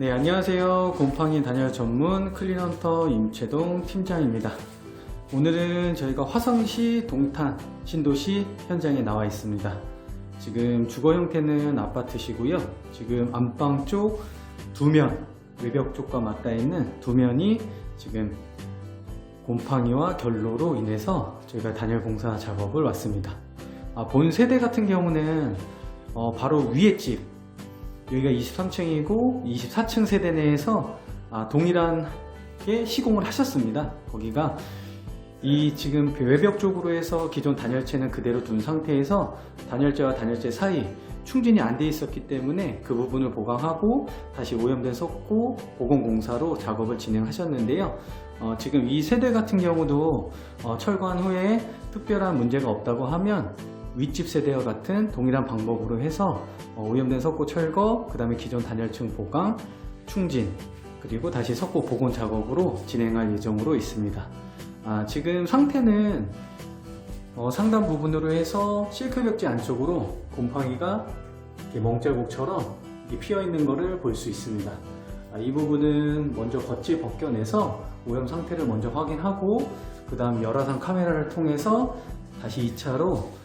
네, 안녕하세요. 곰팡이 단열 전문 클린헌터 임채동 팀장입니다. 오늘은 저희가 화성시 동탄 신도시 현장에 나와 있습니다. 지금 주거 형태는 아파트시고요. 지금 안방 쪽 두 면, 외벽 쪽과 맞닿아 있는 두 면이 지금 곰팡이와 결로로 인해서 저희가 단열 공사 작업을 왔습니다. 아, 본 세대 같은 경우는 어, 바로 위에 집 여기가 23층이고 24층 세대 내에서 아, 동일하게 시공을 하셨습니다. 거기가 이 지금 그 외벽 쪽으로 해서 기존 단열재는 그대로 둔 상태에서 단열재와 단열재 사이 충진이 안 돼 있었기 때문에 그 부분을 보강하고 다시 오염된 석고 보건공사로 작업을 진행하셨는데요. 어, 지금 이 세대 같은 경우도 어, 철거한 후에 특별한 문제가 없다고 하면 윗집 세대와 같은 동일한 방법으로 해서 어, 오염된 석고 철거, 그 다음에 기존 단열층 보강, 충진, 그리고 다시 석고 복원 작업으로 진행할 예정으로 있습니다. 아, 지금 상태는 어, 상단 부분으로 해서 실크 벽지 안쪽으로 곰팡이가 멍자국처럼 피어 있는 것을 볼 수 있습니다. 아, 이 부분은 먼저 겉질 벗겨내서 오염 상태를 먼저 확인하고 그 다음 열화상 카메라를 통해서 다시 2차로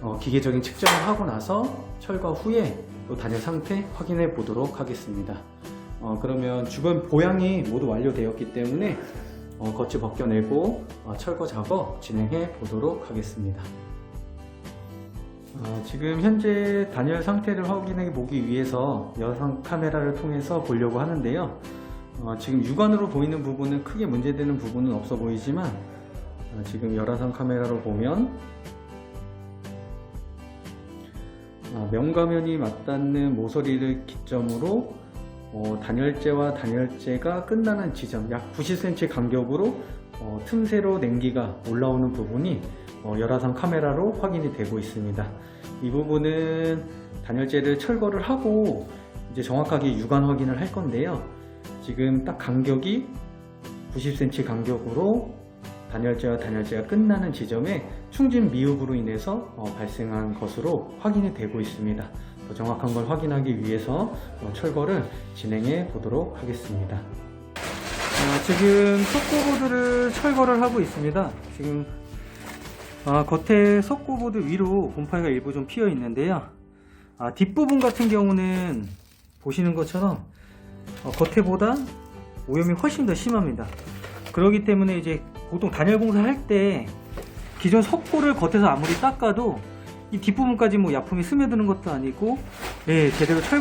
어, 기계적인 측정을 하고 나서 철거 후에 또 단열 상태 확인해 보도록 하겠습니다. 어, 그러면 주변 보양이 모두 완료되었기 때문에 어, 겉을 벗겨내고 어, 철거 작업 진행해 보도록 하겠습니다. 어, 지금 현재 단열 상태를 확인해 보기 위해서 여상 카메라를 통해서 보려고 하는데요. 어, 지금 육안으로 보이는 부분은 크게 문제되는 부분은 없어 보이지만 어, 지금 열화상 카메라로 보면 어, 명가면이 맞닿는 모서리를 기점으로 어, 단열재와 단열재가 끝나는 지점 약 90cm 간격으로 어, 틈새로 냉기가 올라오는 부분이 어, 열화상 카메라로 확인이 되고 있습니다. 이 부분은 단열재를 철거를 하고 이제 정확하게 육안 확인을 할 건데요. 지금 딱 간격이 90cm 간격으로 단열재와 단열재가 끝나는 지점에 충진 미흡으로 인해서 어, 발생한 것으로 확인이 되고 있습니다. 더 정확한 걸 확인하기 위해서 어, 철거를 진행해 보도록 하겠습니다. 아, 지금 석고보드를 철거를 하고 있습니다. 지금 아, 겉에 석고보드 위로 곰팡이가 일부 좀 피어 있는데요. 아, 뒷부분 같은 경우는 보시는 것처럼 어, 겉에보다 오염이 훨씬 더 심합니다. 그렇기 때문에 이제 보통 단열 공사 할 때 기존 석고를 겉에서 아무리 닦아도 이 뒷부분까지 뭐 약품이 스며드는 것도 아니고 예, 제대로 철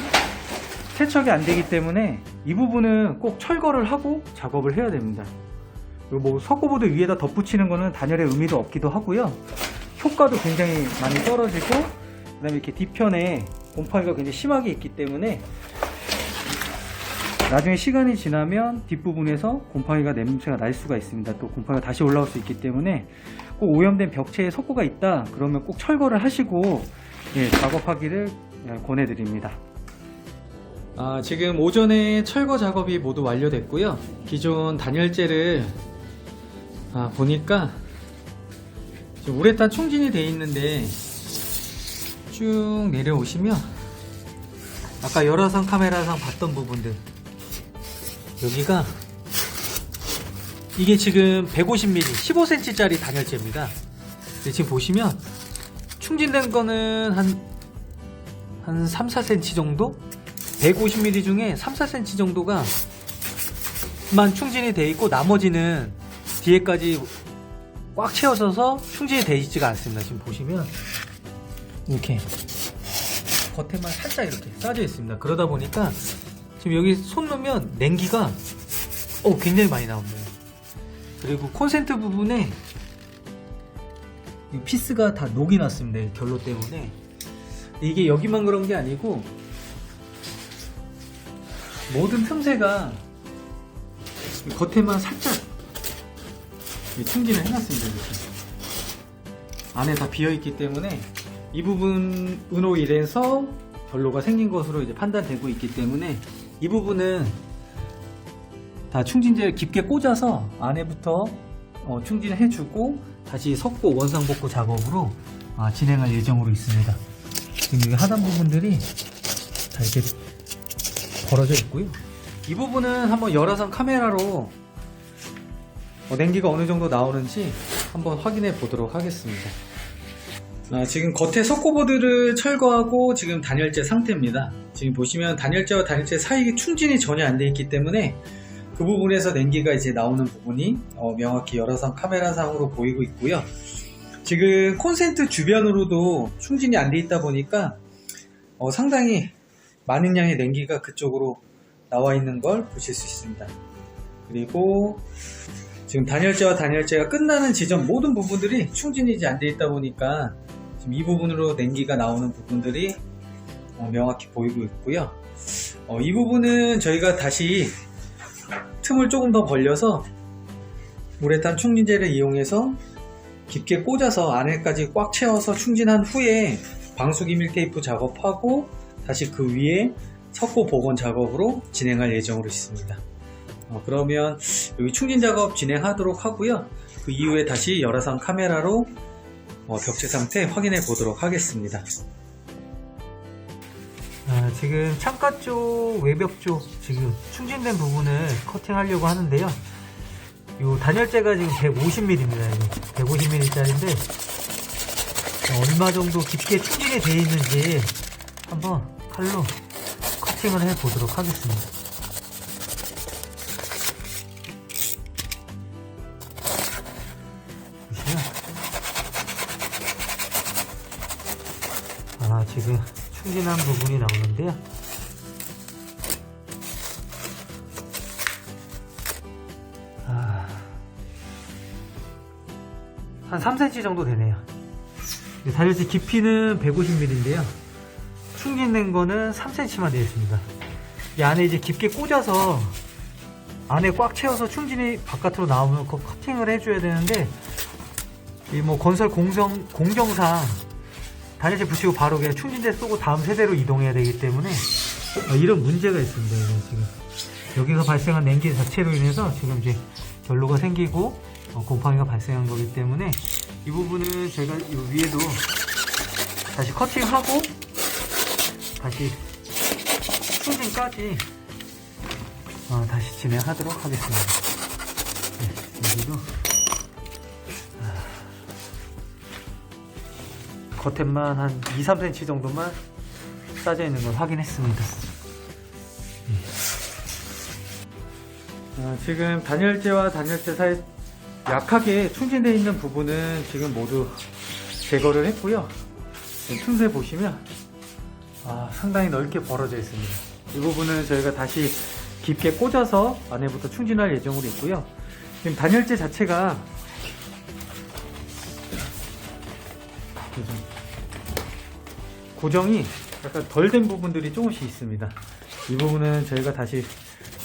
세척이 안 되기 때문에 이 부분은 꼭 철거를 하고 작업을 해야 됩니다. 뭐 석고보드 위에다 덧붙이는 거는 단열의 의미도 없기도 하고요. 효과도 굉장히 많이 떨어지고 그다음에 이렇게 뒤편에 곰팡이가 굉장히 심하게 있기 때문에 나중에 시간이 지나면 뒷부분에서 곰팡이가 냄새가 날 수가 있습니다. 또 곰팡이가 다시 올라올 수 있기 때문에 꼭 오염된 벽체에 석고가 있다 그러면 꼭 철거를 하시고 예, 작업하기를 예, 권해드립니다. 아, 지금 오전에 철거 작업이 모두 완료됐고요. 기존 단열재를 아, 보니까 우레탄 충진이 돼 있는데 쭉 내려오시면 아까 열화상 카메라상 봤던 부분들 여기가 이게 지금 150mm 15cm짜리 단열재입니다. 지금 보시면 충진된 거는 한, 한 3, 4cm 정도? 150mm 중에 3, 4cm 정도가 만 충진이 돼 있고 나머지는 뒤에까지 꽉 채워져서 충진이 돼 있지가 않습니다. 지금 보시면 이렇게 겉에만 살짝 이렇게 싸져 있습니다. 그러다 보니까 지금 여기 손 놓으면 냉기가 어, 굉장히 많이 나옵니다. 그리고 콘센트 부분에 이 피스가 다 녹이 났습니다. 이 결로 때문에 이게 여기만 그런 게 아니고 모든 틈새가 이 겉에만 살짝 이 충진을 해놨습니다. 이렇게 안에 다 비어 있기 때문에 이 부분으로 인해서 결로가 생긴 것으로 이제 판단되고 있기 때문에 이 부분은 다 충진제를 깊게 꽂아서 안에부터 어, 충진을 해주고 다시 석고 원상 복구 작업으로 아, 진행할 예정으로 있습니다. 지금 여기 하단 부분들이 다 이렇게 벌어져 있고요. 이 부분은 한번 열화상 카메라로 어, 냉기가 어느 정도 나오는지 한번 확인해 보도록 하겠습니다. 아, 지금 겉에 석고보드를 철거하고 지금 단열재 상태입니다. 지금 보시면 단열재와 단열재 사이 충진이 전혀 안 돼 있기 때문에 그 부분에서 냉기가 이제 나오는 부분이 어, 명확히 열화상 카메라상으로 보이고 있고요. 지금 콘센트 주변으로도 충진이 안 돼 있다 보니까 어, 상당히 많은 양의 냉기가 그쪽으로 나와 있는 걸 보실 수 있습니다. 그리고 지금 단열재와 단열재가 끝나는 지점 모든 부분들이 충진이 안 돼 있다 보니까 지금 이 부분으로 냉기가 나오는 부분들이 어, 명확히 보이고 있고요. 어, 이 부분은 저희가 다시 틈을 조금 더 벌려서 우레탄 충진제를 이용해서 깊게 꽂아서 안에까지 꽉 채워서 충진한 후에 방수기밀 테이프 작업하고 다시 그 위에 석고 복원 작업으로 진행할 예정으로 있습니다. 어, 그러면 여기 충진 작업 진행하도록 하고요. 그 이후에 다시 열화상 카메라로 어, 벽체 상태 확인해 보도록 하겠습니다. 아, 지금 창가 쪽, 외벽 쪽 지금 충진된 부분을 커팅하려고 하는데요. 요 단열재가 지금 150mm입니다. 150mm짜리인데 얼마 정도 깊게 충진이 되어 있는지 한번 칼로 커팅을 해 보도록 하겠습니다. 지금 충진한 부분이 나오는데요. 아, 한 3cm 정도 되네요. 다리지 깊이는 150mm인데요. 충진된 거는 3cm만 되어 있습니다. 이 안에 이제 깊게 꽂아서 안에 꽉 채워서 충진이 바깥으로 나오면 그 커팅을 해줘야 되는데 이 뭐 건설 공정 공정상 단열재 붙이고 바로 그냥 충진대 쏘고 다음 세대로 이동해야 되기 때문에 어, 이런 문제가 있습니다. 지금 여기서 발생한 냉기 자체로 인해서 지금 이제 결로가 생기고 어, 곰팡이가 발생한 거기 때문에 이 부분은 제가 이 위에도 다시 커팅하고 다시 충진까지 어, 다시 진행하도록 하겠습니다. 네, 여기도 겉에만 한 2, 3cm 정도만 싸져 있는 걸 확인했습니다. 어, 지금 단열재와 단열재 사이 약하게 충진되어 있는 부분은 지금 모두 제거를 했고요. 틈새 보시면 아, 상당히 넓게 벌어져 있습니다. 이 부분은 저희가 다시 깊게 꽂아서 안에부터 충진할 예정으로 있고요. 지금 단열재 자체가 고정이 약간 덜 된 부분들이 조금씩 있습니다. 이 부분은 저희가 다시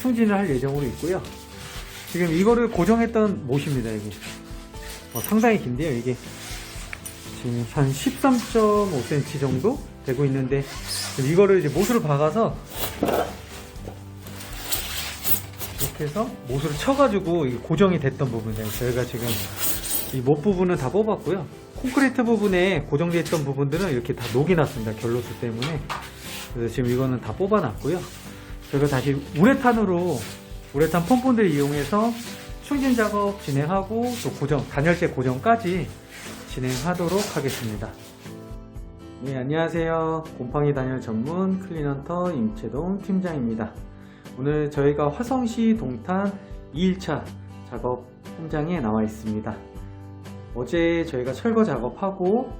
충진을 할 예정으로 있고요. 지금 이거를 고정했던 못입니다. 이게 어, 상당히 긴데요. 이게 지금 한 13.5cm 정도 되고 있는데 이거를 이제 못으로 박아서 이렇게 해서 못으로 쳐가지고 고정이 됐던 부분이에요. 저희가 지금 이 못 부분은 다 뽑았고요. 콘크리트 부분에 고정되어 있던 부분들은 이렇게 다 녹이 났습니다. 결로수 때문에. 그래서 지금 이거는 다 뽑아놨고요. 저희가 다시 우레탄으로 우레탄 펌프를 이용해서 충진 작업 진행하고 또 고정, 단열재 고정까지 진행하도록 하겠습니다. 네, 안녕하세요. 곰팡이 단열 전문 클리넌터 임채동 팀장입니다. 오늘 저희가 화성시 동탄 2일차 작업 현장에 나와 있습니다. 어제 저희가 철거 작업하고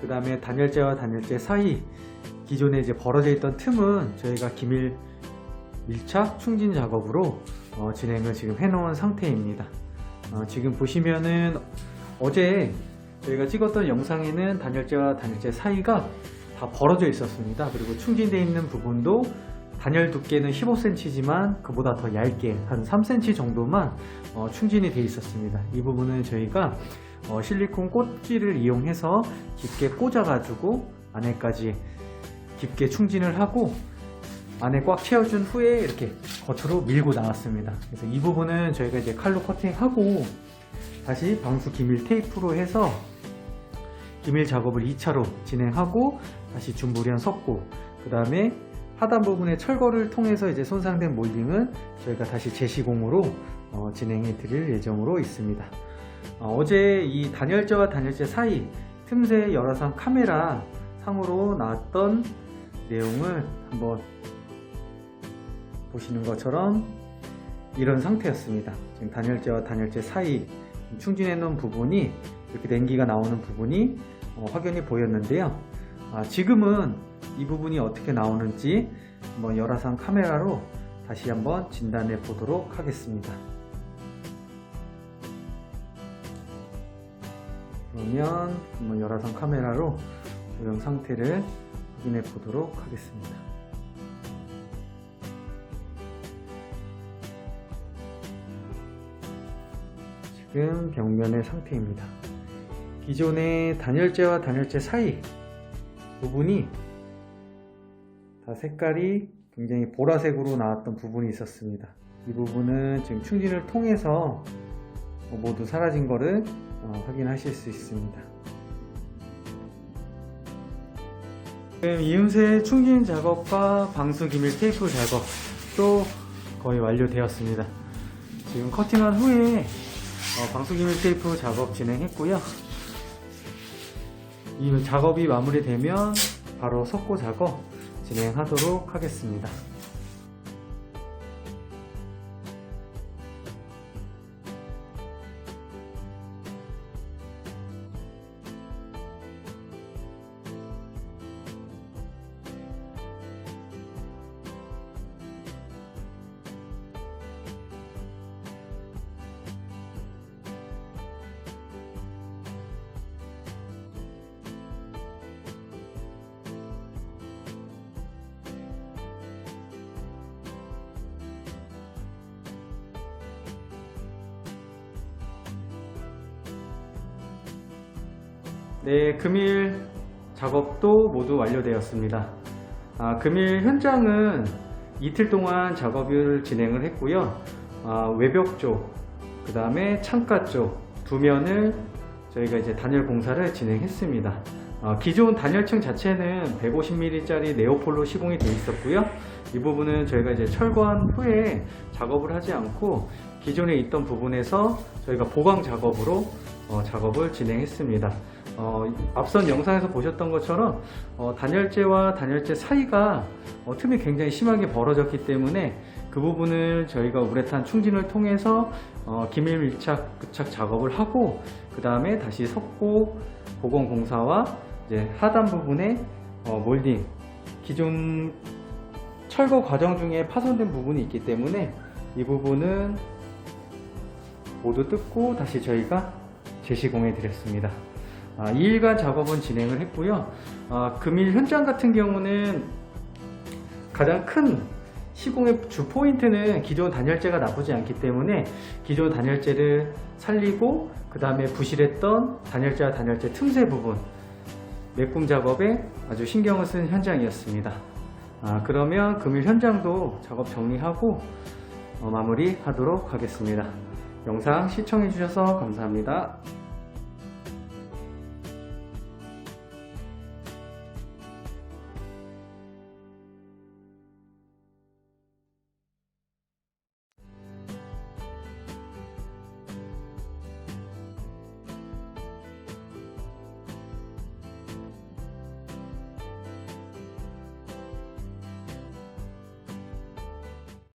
그 다음에 단열재와 단열재 사이 기존에 이제 벌어져 있던 틈은 저희가 기밀 밀착 충진 작업으로 어, 진행을 지금 해 놓은 상태입니다. 어, 지금 보시면은 어제 저희가 찍었던 영상에는 단열재와 단열재 사이가 다 벌어져 있었습니다. 그리고 충진되어 있는 부분도 단열 두께는 15cm지만 그보다 더 얇게 한 3cm 정도만 어, 충진이 되어 있었습니다. 이 부분은 저희가 어, 실리콘 꽂기를 이용해서 깊게 꽂아가지고 안에까지 깊게 충진을 하고 안에 꽉 채워준 후에 이렇게 겉으로 밀고 나왔습니다. 그래서 이 부분은 저희가 이제 칼로 커팅하고 다시 방수 기밀 테이프로 해서 기밀 작업을 2차로 진행하고 다시 준부련 섞고 그 다음에 하단 부분의 철거를 통해서 이제 손상된 몰딩은 저희가 다시 재시공으로 어, 진행해 드릴 예정으로 있습니다. 어, 제 이 단열재와 단열재 사이 틈새 열화상 카메라 상으로 나왔던 내용을 한번 보시는 것처럼 이런 상태였습니다. 지금 단열재와 단열재 사이 충진해 놓은 부분이 이렇게 냉기가 나오는 부분이 어, 확연히 보였는데요. 아, 지금은 이 부분이 어떻게 나오는지 한번 열화상 카메라로 다시 한번 진단해 보도록 하겠습니다. 그러면 한번 열화상 카메라로 조형 상태를 확인해 보도록 하겠습니다. 지금 벽면의 상태입니다. 기존의 단열재와 단열재 사이 부분이 다 색깔이 굉장히 보라색으로 나왔던 부분이 있었습니다. 이 부분은 지금 충진을 통해서 모두 사라진 것을 어, 확인하실 수 있습니다. 지금 이음새 충진 작업과 방수 기밀 테이프 작업도 거의 완료되었습니다. 지금 커팅한 후에 어, 방수 기밀 테이프 작업 진행했고요. 이 작업이 마무리되면 바로 석고 작업 진행하도록 하겠습니다. 네, 금일 작업도 모두 완료되었습니다. 아, 금일 현장은 이틀 동안 작업을 진행을 했고요. 아, 외벽 쪽, 그 다음에 창가 쪽 두 면을 저희가 이제 단열 공사를 진행했습니다. 아, 기존 단열층 자체는 150mm짜리 네오폴로 시공이 되어 있었고요. 이 부분은 저희가 이제 철거한 후에 작업을 하지 않고 기존에 있던 부분에서 저희가 보강 작업으로 어, 작업을 진행했습니다. 어, 앞선 영상에서 보셨던 것처럼 어, 단열재와 단열재 사이가 어, 틈이 굉장히 심하게 벌어졌기 때문에 그 부분을 저희가 우레탄 충진을 통해서 어, 기밀 밀착 부착 작업을 하고 그 다음에 다시 석고 보건 공사와 이제 하단 부분에 어, 몰딩 기존 철거 과정 중에 파손된 부분이 있기 때문에 이 부분은 모두 뜯고 다시 저희가 재시공해 드렸습니다. 아, 2일간 작업은 진행을 했고요. 아, 금일 현장 같은 경우는 가장 큰 시공의 주 포인트는 기존 단열재가 나쁘지 않기 때문에 기존 단열재를 살리고 그 다음에 부실했던 단열재와 단열재 틈새 부분 메꿈 작업에 아주 신경을 쓴 현장이었습니다. 아, 그러면 금일 현장도 작업 정리하고 어, 마무리 하도록 하겠습니다. 영상 시청해주셔서 감사합니다.